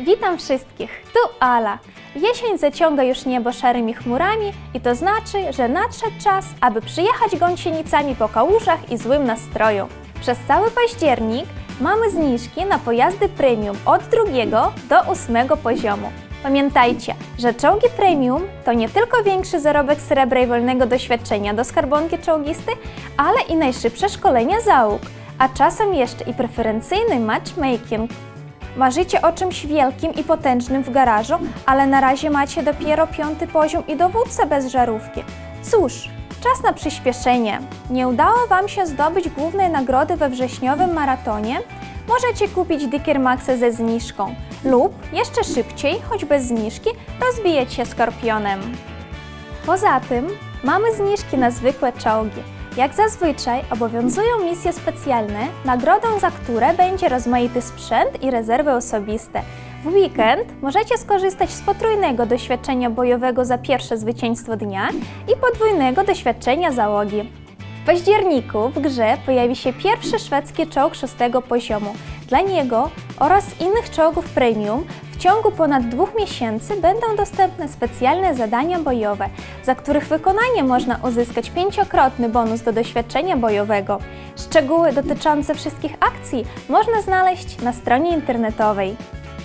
Witam wszystkich, tu Ala. Jesień zaciąga już niebo szarymi chmurami i to znaczy, że nadszedł czas, aby przyjechać gąsienicami po kałużach i złym nastroju. Przez cały październik mamy zniżki na pojazdy premium od drugiego do ósmego poziomu. Pamiętajcie, że czołgi premium to nie tylko większy zarobek srebra i wolnego doświadczenia do skarbonki czołgisty, ale i najszybsze szkolenia załóg, a czasem jeszcze i preferencyjny matchmaking. Marzycie o czymś wielkim i potężnym w garażu, ale na razie macie dopiero piąty poziom i dowódcę bez żarówki. Cóż, czas na przyspieszenie. Nie udało Wam się zdobyć głównej nagrody we wrześniowym maratonie? Możecie kupić Dicker Maxa ze zniżką lub jeszcze szybciej, choć bez zniżki, rozbijać się Skorpionem. Poza tym mamy zniżki na zwykłe czołgi. Jak zazwyczaj obowiązują misje specjalne, nagrodą za które będzie rozmaity sprzęt i rezerwy osobiste. W weekend możecie skorzystać z potrójnego doświadczenia bojowego za pierwsze zwycięstwo dnia i podwójnego doświadczenia załogi. W październiku w grze pojawi się pierwszy szwedzki czołg szóstego poziomu. Dla niego oraz innych czołgów premium ciągu ponad dwóch miesięcy będą dostępne specjalne zadania bojowe, za których wykonanie można uzyskać pięciokrotny bonus do doświadczenia bojowego. Szczegóły dotyczące wszystkich akcji można znaleźć na stronie internetowej.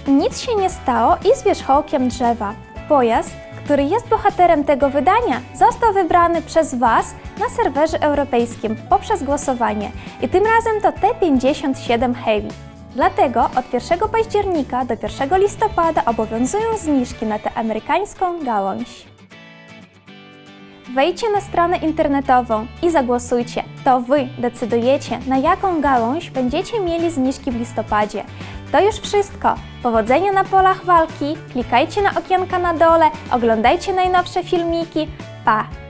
Nic się nie stało i z wierzchołkiem drzewa. Pojazd, który jest bohaterem tego wydania, został wybrany przez Was na serwerze europejskim poprzez głosowanie i tym razem to T57 Heavy. Dlatego od 1 października do 1 listopada obowiązują zniżki na tę amerykańską gałąź. Wejdźcie na stronę internetową i zagłosujcie. To Wy decydujecie, na jaką gałąź będziecie mieli zniżki w listopadzie. To już wszystko. Powodzenia na polach walki, klikajcie na okienka na dole, oglądajcie najnowsze filmiki. Pa!